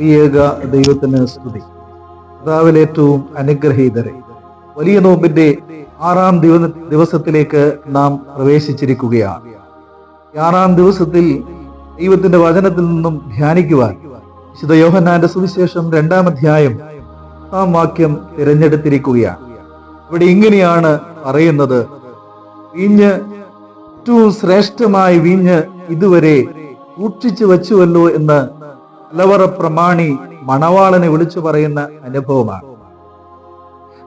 ഏക ദൈവത്തിന് സ്തുതി. കർത്താവിൽ ഏറ്റവും അനുഗ്രഹീതരെ വലിയ നോമ്പിന്റെ ആറാം ദിവ ദിവസത്തിലേക്ക് നാം പ്രവേശിച്ചിരിക്കുകയാണ്. ആറാം ദിവസത്തിൽ ദൈവത്തിന്റെ വചനത്തിൽ നിന്നും ധ്യാനിക്കുവാൻ വിശുദ്ധ യോഹന്നാന്റെ സുവിശേഷം രണ്ടാം അധ്യായം പത്താം വാക്യം തിരഞ്ഞെടുത്തിരിക്കുകയാണ്. ഇവിടെ ഇങ്ങനെയാണ് പറയുന്നത്. വീഞ്ഞ് ഏറ്റവും ശ്രേഷ്ഠമായ വീഞ്ഞ് ഇതുവരെ സൂക്ഷിച്ചു വച്ചുവല്ലോ എന്ന് അലവറ പ്രമാണി മണവാളനെ വിളിച്ചു പറയുന്ന അനുഭവമാണ്.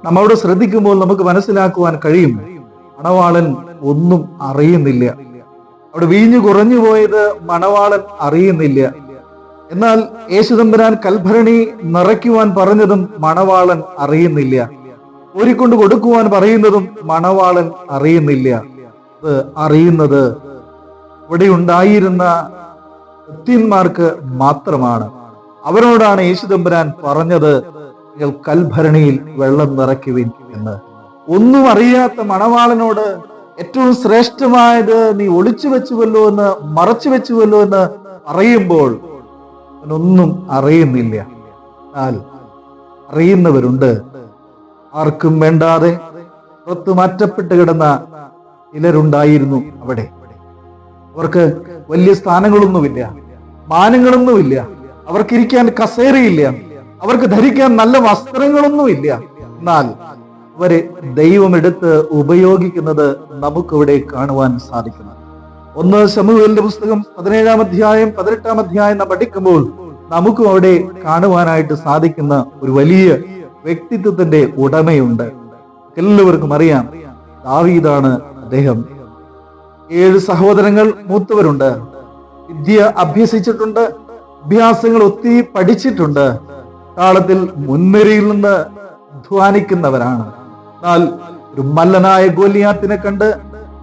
നമ്മളോട് ശ്രദ്ധിക്കുമ്പോൾ നമുക്ക് മനസ്സിലാക്കുവാൻ കഴിയും. മണവാളൻ ഒന്നും അറിയുന്നില്ല. അവിടെ വീഞ്ഞു കുറഞ്ഞു പോയത് മണവാളൻ അറിയുന്നില്ല. എന്നാൽ യേശുദമ്പരാൻ കൽഭരണി നിറയ്ക്കുവാൻ പറഞ്ഞതും മണവാളൻ അറിയുന്നില്ല. ഊരിക്കൊണ്ട് കൊടുക്കുവാൻ പറയുന്നതും മണവാളൻ അറിയുന്നില്ല. അത് അറിയുന്നത് ഇവിടെ ഉണ്ടായിരുന്ന ഭക്തിന്മാർക്ക് മാത്രമാണ്. അവരോടാണ് യേശുദമ്പുരാൻ പറഞ്ഞത് നിങ്ങൾ കൽഭരണിയിൽ വെള്ളം നിറയ്ക്കുവിൻ എന്ന്. ഒന്നും അറിയാത്ത മണവാളനോട് ഏറ്റവും ശ്രേഷ്ഠമായത് നീ ഒളിച്ചു വെച്ചുവല്ലോ എന്ന് മറച്ചു വെച്ചുവല്ലോ എന്ന് പറയുമ്പോൾ അവനൊന്നും അറിയുന്നില്ല. എന്നാൽ അറിയുന്നവരുണ്ട്. ആർക്കും വേണ്ടാതെ പുറത്തു മാറ്റപ്പെട്ട് കിടന്ന ചിലരുണ്ടായിരുന്നു അവിടെ. അവർക്ക് വലിയ സ്ഥാനങ്ങളൊന്നുമില്ല. മാനങ്ങളൊന്നുമില്ല. അവർക്ക് ഇരിക്കാൻ കസേരയില്ല. അവർക്ക് ധരിക്കാൻ നല്ല വസ്ത്രങ്ങളൊന്നുമില്ല. എന്നാൽ അവരെ ദൈവമെടുത്ത് ഉപയോഗിക്കുന്നത് നമുക്കിവിടെ കാണുവാൻ സാധിക്കുന്നു. ഒന്ന് ശമുവേലിന്റെ പുസ്തകം പതിനേഴാം അധ്യായം പതിനെട്ടാം അധ്യായം നാം പഠിക്കുമ്പോൾ നമുക്കും അവിടെ കാണുവാനായിട്ട് സാധിക്കുന്ന ഒരു വലിയ വ്യക്തിത്വത്തിന്റെ ഉടമയുണ്ട്. എല്ലാവർക്കും അറിയാം ദാവീദാണ് അദ്ദേഹം. ഏഴ് സഹോദരങ്ങൾ മൂത്തവരുണ്ട്. വിദ്യ അഭ്യസിച്ചിട്ടുണ്ട് അഭ്യാസങ്ങൾ ഒത്തിരി പഠിച്ചിട്ടുണ്ട്. കാലത്തിൽ മുൻനിരയിൽ നിന്ന് അധ്വാനിക്കുന്നവരാണ്. എന്നാൽ ഒരു മല്ലനായ ഗോലിയാത്തിനെ കണ്ട്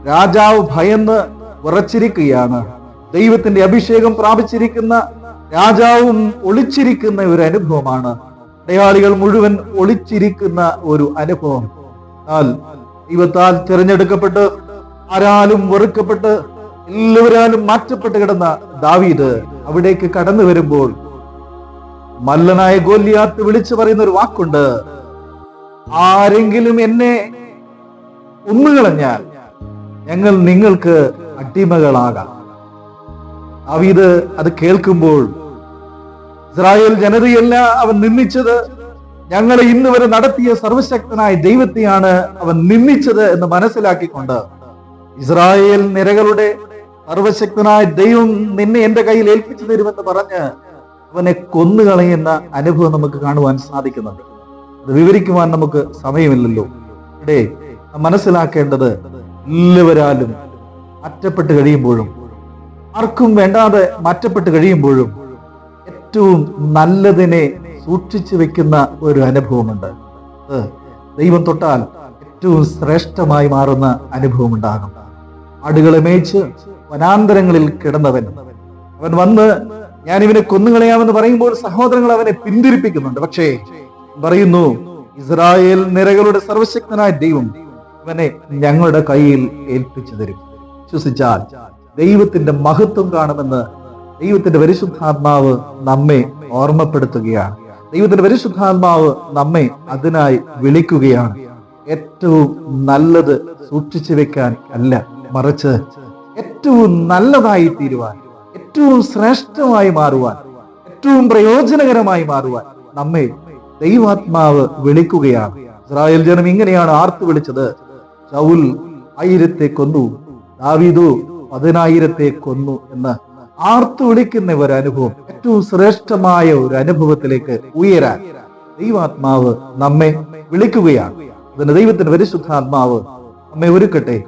രാജാവ് ഭയന്ന് ഉറച്ചിരിക്കുകയാണ്. ദൈവത്തിന്റെ അഭിഷേകം പ്രാപിച്ചിരിക്കുന്ന രാജാവും ഒളിച്ചിരിക്കുന്ന ഒരു അനുഭവമാണ്. മലയാളികൾ മുഴുവൻ ഒളിച്ചിരിക്കുന്ന ഒരു അനുഭവം. എന്നാൽ ദൈവത്താൽ തിരഞ്ഞെടുക്കപ്പെട്ട് ആരാലും വെറുക്കപ്പെട്ട് എല്ലാവരാലും മാറ്റപ്പെട്ട് കിടന്ന ദാവീദ് അവിടേക്ക് കടന്നു വരുമ്പോൾ മല്ലനായ ഗോല്യാത്ത് വിളിച്ചു പറയുന്ന ഒരു വാക്കുണ്ട്. ആരെങ്കിലും എന്നെ ഒന്നുകളഞ്ഞാൽ ഞങ്ങൾ നിങ്ങൾക്ക് അടിമകളാകാം. ദാവീദ് അത് കേൾക്കുമ്പോൾ ഇസ്രായേൽ ജനതയല്ല അവൻ നിന്ദിച്ചത്. ഞങ്ങളെ ഇന്ന് വരെ നടത്തിയ സർവശക്തനായ ദൈവത്തെയാണ് അവൻ നിന്ദിച്ചത് എന്ന് മനസ്സിലാക്കിക്കൊണ്ട് ഇസ്രായേൽ നിരകളുടെ സർവശക്തനായ ദൈവം നിന്നെ എന്റെ കയ്യിൽ ഏൽപ്പിച്ചു തരുമെന്ന് പറഞ്ഞ് അവനെ കൊന്നുകളയുന്ന അനുഭവം നമുക്ക് കാണുവാൻ സാധിക്കുന്നുണ്ട്. അത് വിവരിക്കുവാൻ നമുക്ക് സമയമില്ലല്ലോ. ഇവിടെ മനസ്സിലാക്കേണ്ടത് എല്ലാവരാലും മാറ്റപ്പെട്ട് കഴിയുമ്പോഴും ആർക്കും വേണ്ടാതെ മാറ്റപ്പെട്ട് കഴിയുമ്പോഴും ഏറ്റവും നല്ലതിനെ സൂക്ഷിച്ചു വെക്കുന്ന ഒരു അനുഭവമുണ്ട്. ദൈവം തൊട്ടാൽ ഏറ്റവും ശ്രേഷ്ഠമായി മാറുന്ന അനുഭവം ഉണ്ടാകും ആടുകളെ മേയിച്ച് വനാന്തരങ്ങളിൽ കിടന്നവൻ. അവൻ വന്ന് ഞാൻ ഇവനെ കൊന്നുകളയാമെന്ന് പറയുമ്പോൾ സഹോദരങ്ങൾ അവനെ പിന്തിരിപ്പിക്കുന്നുണ്ട്. പക്ഷേ പറയുന്നു ഇസ്രായേൽ നിരകളുടെ സർവശക്തനായ ദൈവം ഇവനെ ഞങ്ങളുടെ കയ്യിൽ ഏൽപ്പിച്ചു തരും. വിശ്വസിച്ചാൽ ദൈവത്തിന്റെ മഹത്വം കാണുമെന്ന് ദൈവത്തിന്റെ പരിശുദ്ധാത്മാവ് നമ്മെ ഓർമ്മപ്പെടുത്തുകയാണ്. ദൈവത്തിന്റെ പരിശുദ്ധാത്മാവ് നമ്മെ അതിനായി വിളിക്കുകയാണ്. ഏറ്റവും നല്ലത് സൂക്ഷിച്ചു വെക്കാൻ അല്ല മറിച്ച് ഏറ്റവും നല്ലതായി തീരുവാൻ ഏറ്റവും ശ്രേഷ്ഠമായി മാറുവാൻ ഏറ്റവും പ്രയോജനകരമായി മാറുവാൻ നമ്മെ ദൈവാത്മാവ് വിളിക്കുകയാണ്. ഇസ്രായേൽ ജനം ഇങ്ങനെയാണ് ആർത്തു വിളിച്ചത്. ചൗൽ ആയിരത്തെ കൊന്നു ദാവീദു പതിനായിരത്തെ കൊന്നു എന്ന് ആർത്തു വിളിക്കുന്ന ഒരു അനുഭവം ഏറ്റവും ശ്രേഷ്ഠമായ ഒരു അനുഭവത്തിലേക്ക് ഉയരാൻ ദൈവാത്മാവ് നമ്മെ വിളിക്കുകയാണ്. അതിന് ദൈവത്തിന്റെ പരിശുദ്ധാത്മാവ് നമ്മെ ഒരുക്കട്ടെ.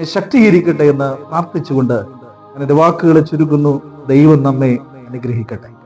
ശക്തീകരിക്കട്ടെ എന്ന് പ്രാർത്ഥിച്ചുകൊണ്ട് ഞാൻ എന്റെ വാക്കുകളെ ചുരുക്കുന്നു. ദൈവം നമ്മെ അനുഗ്രഹിക്കട്ടെ.